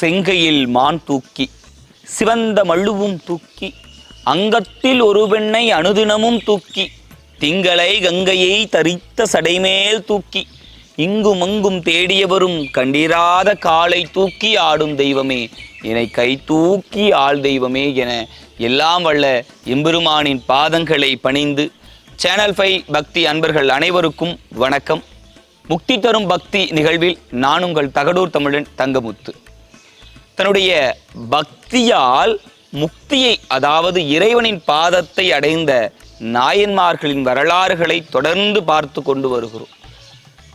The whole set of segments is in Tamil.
செங்கையில் மான் தூக்கி சிவந்த மழுவும் தூக்கி அங்கத்தில் ஒரு பெண்ணை அனுதினமும் தூக்கி திங்களை கங்கையை தரித்த சடைமேல் தூக்கி இங்கும் அங்கும் தேடியவரும் கண்டிராத காலை தூக்கி ஆடும் தெய்வமே என்னை கை தூக்கி ஆள் தெய்வமே என எல்லாம் வல்ல எம்பெருமானின் பாதங்களை பணிந்து சேனல் ஃபை பக்தி அன்பர்கள் அனைவருக்கும் வணக்கம். முக்தி தரும் பக்தி நிகழ்வில் நான் உங்கள் தகடூர் தமிழன் தங்கமுத்து. தன்னுடைய பக்தியால் முக்தியை அதாவது இறைவனின் பாதத்தை அடைந்த நாயன்மார்களின் வரலாறுகளை தொடர்ந்து பார்த்து கொண்டு வருகிறோம்.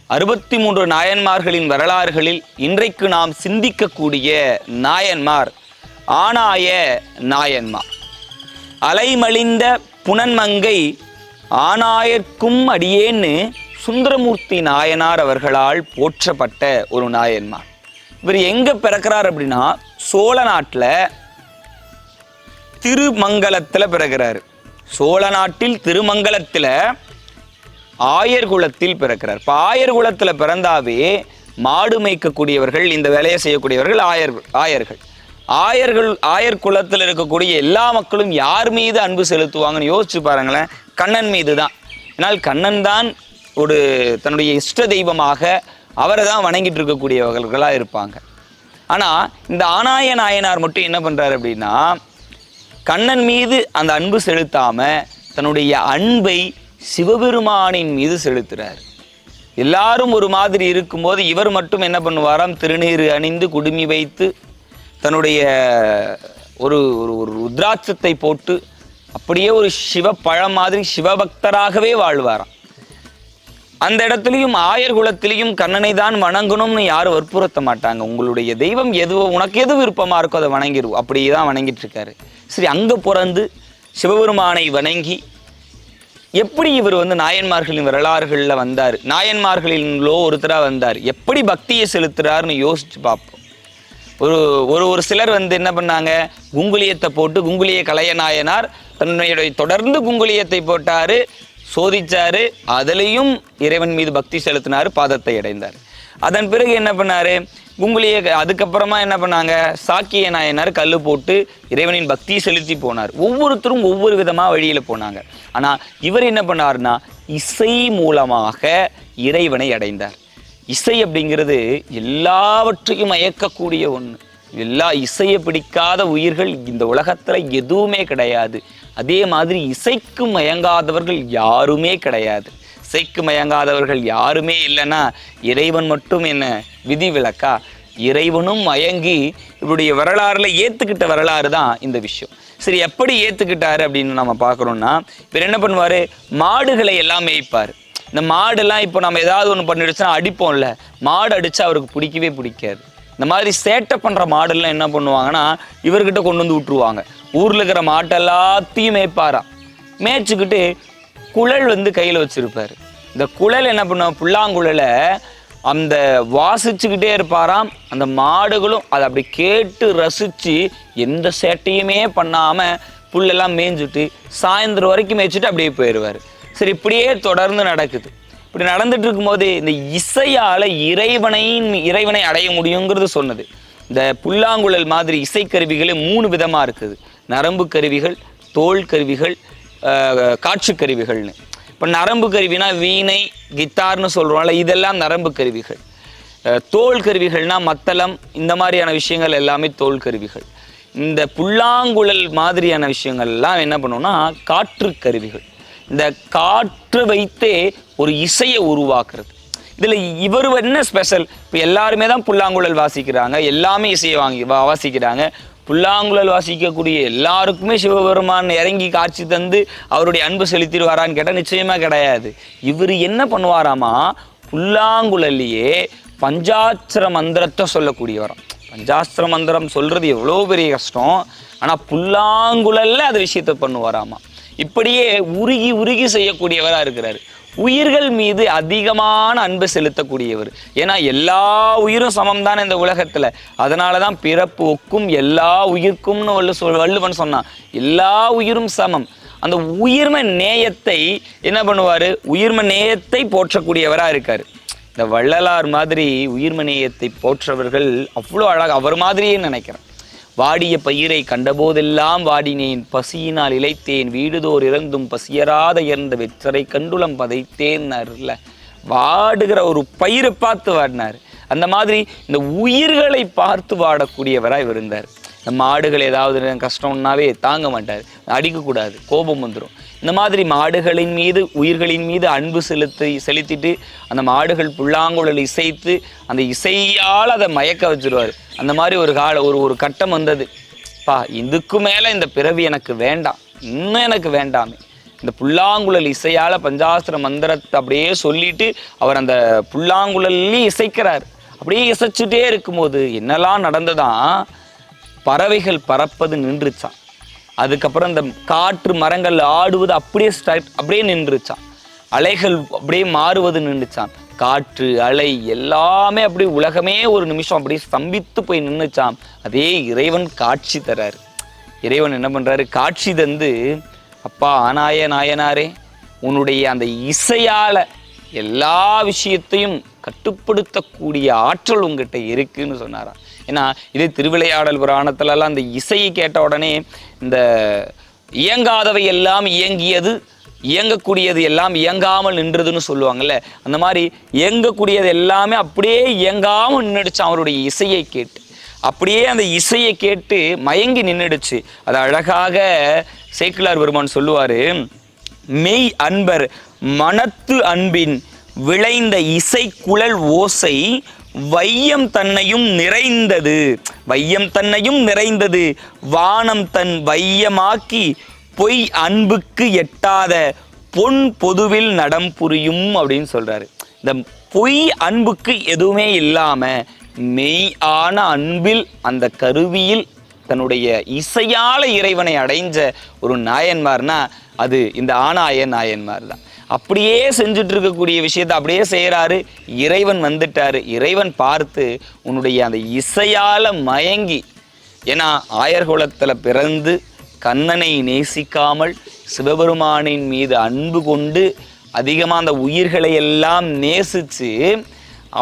அறுபத்தி மூன்று நாயன்மார்களின் வரலாறுகளில் இன்றைக்கு நாம் சிந்திக்கக்கூடிய நாயன்மார் ஆனாய நாயன்மார் அலைமலிந்த புனன்மங்கை ஆனாயர்க்கும் அடியேன்னு சுந்தரமூர்த்தி நாயனார் அவர்களால் போற்றப்பட்ட ஒரு நாயன்மார். இவர் எங்க பிறக்கிறார் அப்படின்னா சோழ நாட்டில் திருமங்கலத்தில் பிறக்கிறாரு. சோழ நாட்டில் திருமங்கலத்தில் ஆயர் குலத்தில் பிறக்கிறார். இப்போ ஆயர் குலத்தில் பிறந்தாவே மாடு மேய்க்கக்கூடியவர்கள் இந்த வேலையை செய்யக்கூடியவர்கள் ஆயர் ஆயர்கள். ஆயர்கள் ஆயர் குலத்தில் இருக்கக்கூடிய எல்லா மக்களும் யார் மீது அன்பு செலுத்துவாங்கன்னு யோசிச்சு பாருங்களேன். கண்ணன் மீது தான் ஏன்னால் கண்ணன் தான் ஒரு தன்னுடைய இஷ்ட தெய்வமாக அவரை தான் வணங்கிட்டு இருக்கக்கூடியவர்களாக இருப்பாங்க. ஆனால் இந்த ஆனாய நாயனார் மட்டும் என்ன பண்ணுறாரு அப்படின்னா கண்ணன் மீது அந்த அன்பு செலுத்தாமல் தன்னுடைய அன்பை சிவபெருமானின் மீது செலுத்துகிறார் எல்லாரும் ஒரு மாதிரி இருக்கும்போது இவர் மட்டும் என்ன பண்ணுவாராம்? திருநீர் அணிந்து குடுமி வைத்து தன்னுடைய ஒரு ஒரு ஒரு ருத்ராட்சத்தை போட்டு அப்படியே ஒரு சிவப்பழம் மாதிரி சிவபக்தராகவே வாழ்வாராம். அந்த இடத்துலையும் ஆயர் குலத்திலையும் கண்ணனை தான் வணங்கணும்னு யாரும் வற்புறுத்த மாட்டாங்க. உங்களுடைய தெய்வம் எதுவோ உனக்கு எது விருப்பமா இருக்கோ அதை வணங்கிடுவோம் அப்படியே தான் வணங்கிட்டு இருக்காரு. சரி அங்க பிறந்து சிவபெருமானை வணங்கி எப்படி இவர் வந்து நாயன்மார்களின் வரலாறுகளில் வந்தார்? நாயன்மார்களின்லோ ஒருத்தரா வந்தார். எப்படி பக்தியை செலுத்துறாருன்னு யோசிச்சு பார்ப்போம். ஒரு ஒரு ஒரு சிலர் வந்து என்ன பண்ணாங்க? குங்குலியத்தை போட்டு குங்குலிய கலைய நாயனார் தன்னுடைய தொடர்ந்து குங்குலியத்தை போட்டாரு. சோதிச்சாரு அதுலேயும் இறைவன் மீது பக்தி செலுத்தினார் பாதத்தை அடைந்தார். அதன் பிறகு என்ன பண்ணாரு? குங்குலிய அதுக்கப்புறமா என்ன பண்ணாங்க? சாக்கிய நாயனார் கல் போட்டு இறைவனின் பக்தி செலுத்தி போனார். ஒவ்வொருத்தரும் ஒவ்வொரு விதமாக வழியில் போனாங்க. ஆனால் இவர் என்ன பண்ணாருன்னா இசை மூலமாக இறைவனை அடைந்தார். இசை அப்படிங்கிறது எல்லாவற்றையும் மயக்கக்கூடிய ஒன்று எல்லா இசையை பிடிக்காத உயிர்கள் இந்த உலகத்தில் எதுவுமே கிடையாது. அதே மாதிரி இசைக்கு மயங்காதவர்கள் யாருமே கிடையாது. இசைக்கு மயங்காதவர்கள் யாருமே இல்லைன்னா இறைவன் மட்டும் என்ன விதி விலக்கா? இறைவனும் மயங்கி இவருடைய வரலாறுல ஏத்துக்கிட்ட வரலாறு தான் இந்த விஷயம். சரி எப்படி ஏத்துக்கிட்டாரு அப்படின்னு நம்ம பார்க்குறோம்னா இவர் என்ன பண்ணுவார்? மாடுகளை எல்லாம் மேய்ப்பார். இந்த மாடெல்லாம் இப்போ நம்ம ஏதாவது ஒன்று பண்ணிடுச்சுன்னா அடிப்போம்ல. மாடு அடித்தா அவருக்கு பிடிக்கவே பிடிக்காது. இந்த மாதிரி சேட்டை பண்ணுற மாடெல்லாம் என்ன பண்ணுவாங்கன்னா இவர்கிட்ட கொண்டு வந்து விட்டுருவாங்க. ஊரில் இருக்கிற மாட்டை எல்லாத்தையும் மேய்ப்பாராம் மேய்ச்சிக்கிட்டு குழல் வந்து கையில் வச்சுருப்பார். இந்த குழல் என்ன பண்ணுவோம் புல்லாங்குழலை அந்த வாசிச்சுக்கிட்டே இருப்பாராம். அந்த மாடுகளும் அதை அப்படி கேட்டு ரசித்து எந்த சேட்டையுமே பண்ணாமல் புல்லெல்லாம் மேய்ஞ்சிட்டு சாயந்தரம் வரைக்கும் மேய்ச்சிட்டு அப்படியே போயிடுவார் சரி இப்படியே தொடர்ந்து நடக்குது. இப்படி நடந்துட்டு இருக்கும்போது இந்த இசையால இறைவனை இறைவனை அடைய முடியுங்கிறது சொன்னது. இந்த புல்லாங்குழல் மாதிரி இசைக்கருவிகளே மூணு விதமாக இருக்குது. நரம்பு கருவிகள் தோல் கருவிகள் காட்சி கருவிகள்னு. இப்போ நரம்பு கருவினா வீணை கித்தார்னு சொல்கிறோம்ல இதெல்லாம் நரம்பு கருவிகள். தோல் கருவிகள்னா மத்தளம் இந்த மாதிரியான விஷயங்கள் எல்லாமே தோல் கருவிகள். இந்த புல்லாங்குழல் மாதிரியான விஷயங்கள்லாம் என்ன பண்ணுவோம்னா காற்று கருவிகள். இந்த காற்று வைத்தே ஒரு இசையை உருவாக்குறது. இதில் இவர் என்ன ஸ்பெஷல் இப்போ எல்லாருமே தான் புல்லாங்குழல் வாசிக்கிறாங்க எல்லாமே இசையை வாங்கி வா- வாசிக்கிறாங்க. புல்லாங்குழல் வாசிக்கக்கூடிய எல்லாருக்குமே சிவபெருமான் இறங்கி காட்சி தந்து அவருடைய அன்பு செலுத்திடுவாரான்னு கேட்டால் நிச்சயமாக கிடையாது. இவர் என்ன பண்ணுவாராமா? புல்லாங்குழல்லையே பஞ்சாட்சர மந்திரத்தை சொல்லக்கூடியவரம் பஞ்சாஸ்திர மந்திரம் சொல்கிறது எவ்வளோ பெரிய கஷ்டம். ஆனால் புல்லாங்குழல்ல அது விஷயத்தை பண்ணுவாராமா? இப்படியே உருகி உருகி செய்யக்கூடியவராக இருக்கிறார். உயிர்கள் மீது அதிகமான அன்பு செலுத்தக்கூடியவர். ஏன்னா எல்லா உயிரும் சமம் தானே இந்த உலகத்தில். அதனால தான் பிறப்பு ஒக்கும் எல்லா உயிர்க்கும்னு வள்ளு சொல் வள்ளுவன் சொன்னான். எல்லா உயிரும் சமம். அந்த உயிர்ம நேயத்தை என்ன பண்ணுவார்? உயிர்ம நேயத்தை போற்றக்கூடியவராக இருக்கார். இந்த வள்ளலார் மாதிரி உயிர்ம நேயத்தை போற்றவர்கள் அவ்வளோ அழகாக அவர் மாதிரியே நினைக்கிறேன். வாடிய பயிரை கண்டபோதெல்லாம் வாடினேன். பசியினால் இழைத்தேன் வீடுதோர் இறந்தும் பசியராத இறந்த வெற்றரை கண்டுளம் பதைத்தேன்னார்ல வாடுகிற ஒரு பயிரை பார்த்து வாடினார். அந்த மாதிரி இந்த உயிர்களை பார்த்து வாடக்கூடியவராக இருந்தார். இந்த மாடுகள் ஏதாவது கஷ்டம்னாவே தாங்க மாட்டார். அடிக்கக்கூடாது கோபம் வந்துடும் இந்த மாதிரி மாடுகளின் மீது உயிர்களின் மீது அன்பு செலுத்தி செலுத்திட்டு அந்த மாடுகள் புல்லாங்குழல் இசைத்து அந்த இசையால் அதை மயக்க வச்சுருவார். அந்த மாதிரி ஒரு கால ஒரு ஒரு கட்டம் வந்தது. பா இதுக்கு மேலே இந்த பிறவி எனக்கு வேண்டாம். இன்னும் எனக்கு வேண்டாமே. இந்த புல்லாங்குழல் இசையால் பஞ்சாஸ்திர மந்திரத்தை அப்படியே சொல்லிட்டு அவர் அந்த புல்லாங்குழல்லையும் இசைக்கிறார். அப்படியே இசைச்சுட்டே இருக்கும்போது என்னெல்லாம் நடந்ததான் பறவைகள் பறப்பது நின்றுச்சான் அதுக்கப்புறம் இந்த காற்று மரங்கள் ஆடுவது அப்படியே ஸ்டார்ட் அப்படியே நின்றுச்சான் அலைகள் அப்படியே மாறுவது நின்றுச்சான் காற்று அலை எல்லாமே அப்படி உலகமே ஒரு நிமிஷம் அப்படியே ஸ்தம்பித்து போய் நின்றுச்சான் அதே இறைவன் காட்சி தராரு. இறைவன் என்ன பண்ணுறாரு காட்சி தந்து அப்பா ஆனாய நாயனாரே உன்னுடைய அந்த இசையால் எல்லா விஷயத்தையும் கட்டுப்படுத்தக்கூடிய ஆற்றல் உங்ககிட்ட இருக்குன்னு சொன்னாராம். ஏன்னா இதே திருவிளையாடல் புராணத்துலலாம் அந்த இசையை கேட்ட உடனே இந்த இயங்காதவை எல்லாம் இயங்கியது இயங்கக்கூடியது எல்லாம் இயங்காமல் நின்றதுன்னு சொல்லுவாங்கல்ல அந்த மாதிரி இயங்கக்கூடியது எல்லாமே அப்படியே இயங்காமல் நின்றுடுச்சு அவருடைய இசையை கேட்டு. அப்படியே அந்த இசையை கேட்டு மயங்கி நின்றுடுச்சு அது அழகாக சேக்கிலார் பெருமான் சொல்லுவார் மெய் அன்பர் மனத்து அன்பின் விளைந்த இசை குழல் ஓசை வையம் தன்னையும் நிறைந்தது. வையம் தன்னையும் நிறைந்தது. வானம் தன் வையமாக்கி பொய் அன்புக்கு எட்டாத பொன் பொதுவில் நடம் புரியும் அப்படின்னு சொல்றாரு. இந்த பொய் அன்புக்கு எதுவுமே இல்லாம மெய் ஆன அன்பில் அந்த கருவியில் தன்னுடைய இசையால இறைவனை அடைஞ்ச ஒரு நாயன்மார்னா அது இந்த ஆணாய நாயன்மார் தான் அப்படியே செஞ்சுட்டு இருக்கக்கூடிய விஷயத்தை அப்படியே செய்கிறாரு இறைவன் வந்துட்டாரு. இறைவன் பார்த்து உன்னுடைய அந்த இசையால மயங்கி ஏன்னா ஆயர்குலத்தில் பிறந்து கண்ணனை நேசிக்காமல் சிவபெருமானின் மீது அன்பு கொண்டு அதிகமாக அந்த உயிர்களை எல்லாம் நேசித்து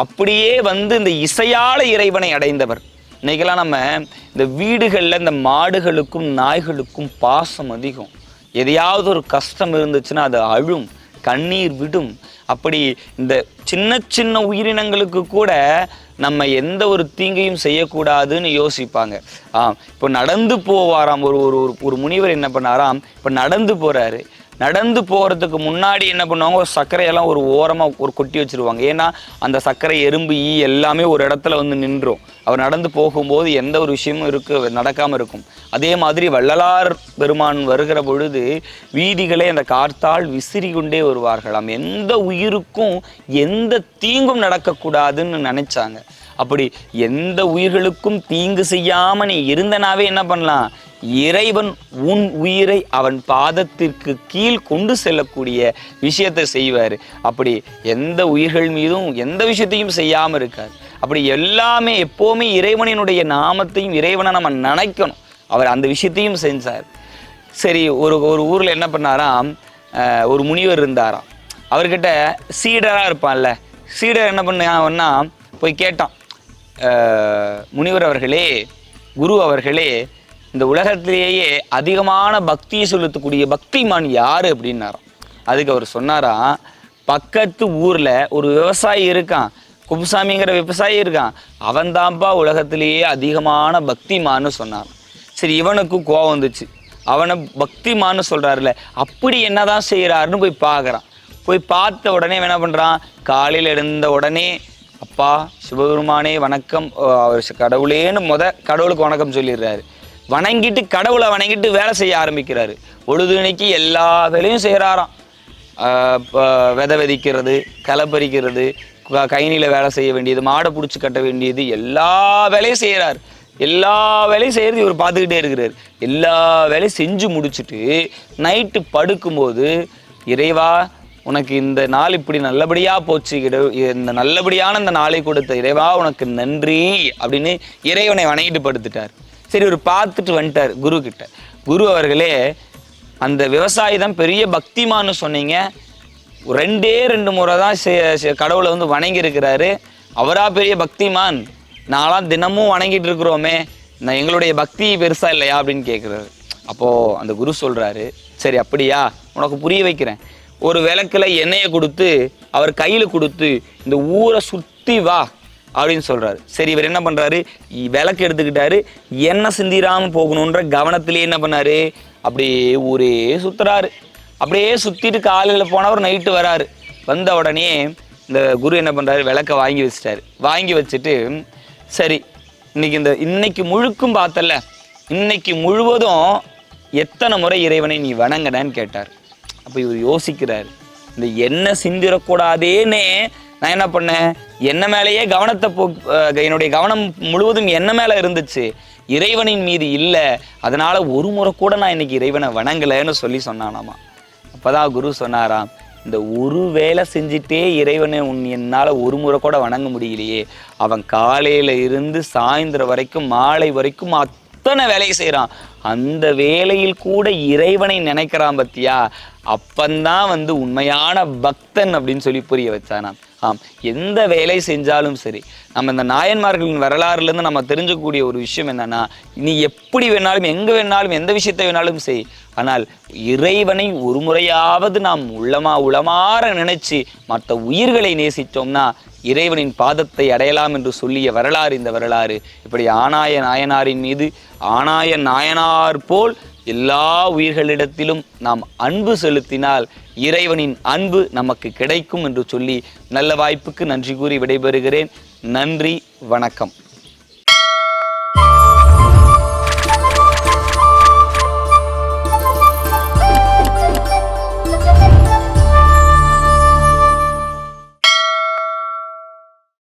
அப்படியே வந்து இந்த இசையால இறைவனை அடைந்தவர். இன்றைக்கெல்லாம் நம்ம இந்த வீடுகளில் இந்த மாடுகளுக்கும் நாய்களுக்கும் பாசம் அதிகம். எதையாவது ஒரு கஷ்டம் இருந்துச்சுன்னா அது அழும் கண்ணீர் விடும். அப்படி இந்த சின்ன சின்ன உயிரினங்களுக்கு கூட நம்ம எந்த ஒரு தீங்கையும் செய்யக்கூடாதுன்னு யோசிப்பாங்க. ஆ இப்போ நடந்து போவாராம் ஒரு ஒரு ஒரு- ஒரு முனிவர் என்ன பண்ணாராம் இப்போ நடந்து போறாரு. நடந்து போகிறதுக்கு முன்னாடி என்ன பண்ணுவாங்க? ஒரு சர்க்கரையெல்லாம் ஒரு ஓரமாக ஒரு கொட்டி வச்சிருவாங்க. ஏன்னா அந்த சர்க்கரை எறும்பு ஈ எல்லாமே ஒரு இடத்துல வந்து நின்றும். அவர் நடந்து போகும்போது எந்த ஒரு விஷயமும் இருக்கு நடக்காமல் இருக்கும். அதே மாதிரி வள்ளலார் பெருமான் வருகிற பொழுது வீதிகளை அந்த கார்த்தால் விசிறி கொண்டே வருவார்களாம். எந்த உயிருக்கும் எந்த தீங்கும் நடக்கக்கூடாதுன்னு நினைச்சாங்க. அப்படி எந்த உயிர்களுக்கும் தீங்கு செய்யாம நீ இருந்தனாவே என்ன பண்ணலாம்? இறைவன் உன் உயிரை அவன் பாதத்திற்கு கீழ் கொண்டு செல்லக்கூடிய விஷயத்தை செய்வார். அப்படி எந்த உயிர்கள் மீதும் எந்த விஷயத்தையும் செய்யாமல் இருக்கார். அப்படி எல்லாமே எப்போவுமே இறைவனினுடைய நாமத்தையும் இறைவனை நம்ம நினைக்கணும். அவர் அந்த விஷயத்தையும் செஞ்சார். சரி ஒரு ஒரு ஊரில் என்ன பண்ணாராம்? ஒரு முனிவர் இருந்தாராம். அவர்கிட்ட சீடராக இருப்பான்ல. சீடர் என்ன பண்ணான்னா போய் கேட்டான். முனிவர் அவர்களே குரு அவர்களே இந்த உலகத்திலேயே அதிகமான பக்தியை செலுத்தக்கூடிய பக்திமான் யார் அப்படின்னாராம். அதுக்கு அவர் சொன்னாராம் பக்கத்து ஊரில் ஒரு விவசாயி இருக்கான் குப்புசாமிங்கிற விவசாயி இருக்கான் அவன்தான்ப்பா உலகத்திலேயே அதிகமான பக்திமான்னு சொன்னான் சரி இவனுக்கும் கோவம் வந்துச்சு. அவனை பக்திமான்னு சொல்கிறாருல அப்படி என்னதான் செய்கிறாருன்னு போய் பார்க்குறான் போய் பார்த்த உடனே என்ன பண்ணுறான் காலையில் எழுந்த உடனே அப்பா சிவபெருமானே வணக்கம் அவர் கடவுளேன்னு முத கடவுளுக்கு வணக்கம் சொல்லிடுறாரு. வணங்கிட்டு கடவுளை வணங்கிட்டு வேலை செய்ய ஆரம்பிக்கிறாரு. பொழுதுனைக்கு எல்லா வேலையும் செய்கிறாராம். விதை விதைக்கிறது களை பறிக்கிறது கைனியில் வேலை செய்ய வேண்டியது மாடை பிடிச்சி கட்ட வேண்டியது எல்லா வேலையும் செய்கிறார். எல்லா வேலையும் செய்கிறது இவர் பார்த்துக்கிட்டே இருக்கிறார். எல்லா வேலையும் செஞ்சு முடிச்சுட்டு நைட்டு படுக்கும்போது இறைவா உனக்கு இந்த நாள் இப்படி நல்லபடியாக போச்சு இந்த நல்லபடியான இந்த நாளை கொடுத்த இறைவா உனக்கு நன்றி அப்படின்னு இறைவனை வணங்கிட்டு படுத்துட்டார். சரி ஒரு பார்த்துட்டு வந்துட்டார் குரு கிட்ட குரு அவர்களே அந்த விவசாயி தான் பெரிய பக்திமான்னு சொன்னீங்க. ரெண்டே ரெண்டு முறை தான் செ- கடவுளை வந்து வணங்கியிருக்கிறாரு. அவரா பெரிய பக்திமான்? நான்லாம் தினமும் வணங்கிட்டு இருக்கிறோமே. நான் எங்களுடைய பக்தி பெருசா இல்லையா அப்படின்னு கேட்குறாரு அப்போது அந்த குரு சொல்கிறாரு சரி அப்படியா? உனக்கு புரிய வைக்கிறேன். ஒரு விளக்குல எண்ணெயை கொடுத்து அவர் கையில் கொடுத்து இந்த ஊரை சுற்றி வா. அப்படின்னு சொல்கிறாரு சரி இவர் என்ன பண்ணுறாரு விளக்கு எடுத்துக்கிட்டாரு. என்ன சிந்திராமல் போகணுன்ற கவனத்திலேயே என்ன பண்ணாரு? அப்படியே ஊரே சுற்றுறாரு அப்படியே சுற்றிட்டு காலையில் போனவர் நைட்டு வராரு. வந்த உடனே இந்த குரு என்ன பண்ணுறாரு விளக்க வாங்கி வச்சிட்டாரு. வாங்கி வச்சுட்டு சரி இன்னைக்கு இந்த இன்னைக்கு முழுக்கும் பார்த்தல இன்னைக்கு முழுவதும் எத்தனை முறை இறைவனை நீ வணங்கினன்னு கேட்டார். அப்போ இவர் யோசிக்கிறார். இந்த என்ன சிந்திரக்கூடாதேன்னு நான் என்ன பண்ணேன்? என்ன மேலேயே கவனத்தை போ என்னுடைய கவனம் முழுவதும் என்ன மேலே இருந்துச்சு? இறைவனின் மீது இல்லை. அதனால் ஒரு முறை கூட நான் இன்னைக்கு இறைவனை வணங்கலைன்னு சொல்லி சொன்னானாமா. அப்பதான் குரு சொன்னாராம் இந்த ஒரு வேலை செஞ்சுட்டே இறைவனை உன் என்னால் ஒரு முறை கூட வணங்க முடியலையே. அவன் காலையில் இருந்து சாயந்தரம் வரைக்கும் மாலை வரைக்கும் அத்தனை வேலையை செய்கிறான் அந்த வேலையில் கூட இறைவனை நினைக்கிறான் பத்தியா? அப்பந்தான் வந்து உண்மையான பக்தன் அப்படின்னு சொல்லி புரிய வச்சானாம். ஆம் எந்த வேலை செஞ்சாலும் சரி நம்ம இந்த நாயன்மார்களின் வரலாறுலேருந்து நம்ம தெரிஞ்சுக்கக்கூடிய ஒரு விஷயம் என்னன்னா நீ எப்படி வேணாலும் எங்கே வேணாலும் எந்த விஷயத்தை வேணாலும் செய். ஆனால் இறைவனை ஒரு முறையாவது நாம் உள்ளமா உளமாற நினைச்சு மற்ற உயிர்களை நேசித்தோம்னா இறைவனின் பாதத்தை அடையலாம் என்று சொல்லிய வரலாறு இந்த வரலாறு. இப்படி ஆனாய நாயனாரின் மீது ஆனாய நாயனார் போல் எல்லா உயிர்களிடத்திலும் நாம் அன்பு செலுத்தினால் இறைவனின் அன்பு நமக்கு கிடைக்கும் என்று சொல்லி நல்ல வாய்ப்புக்கு நன்றி கூறி விடைபெறுகிறேன். நன்றி வணக்கம்.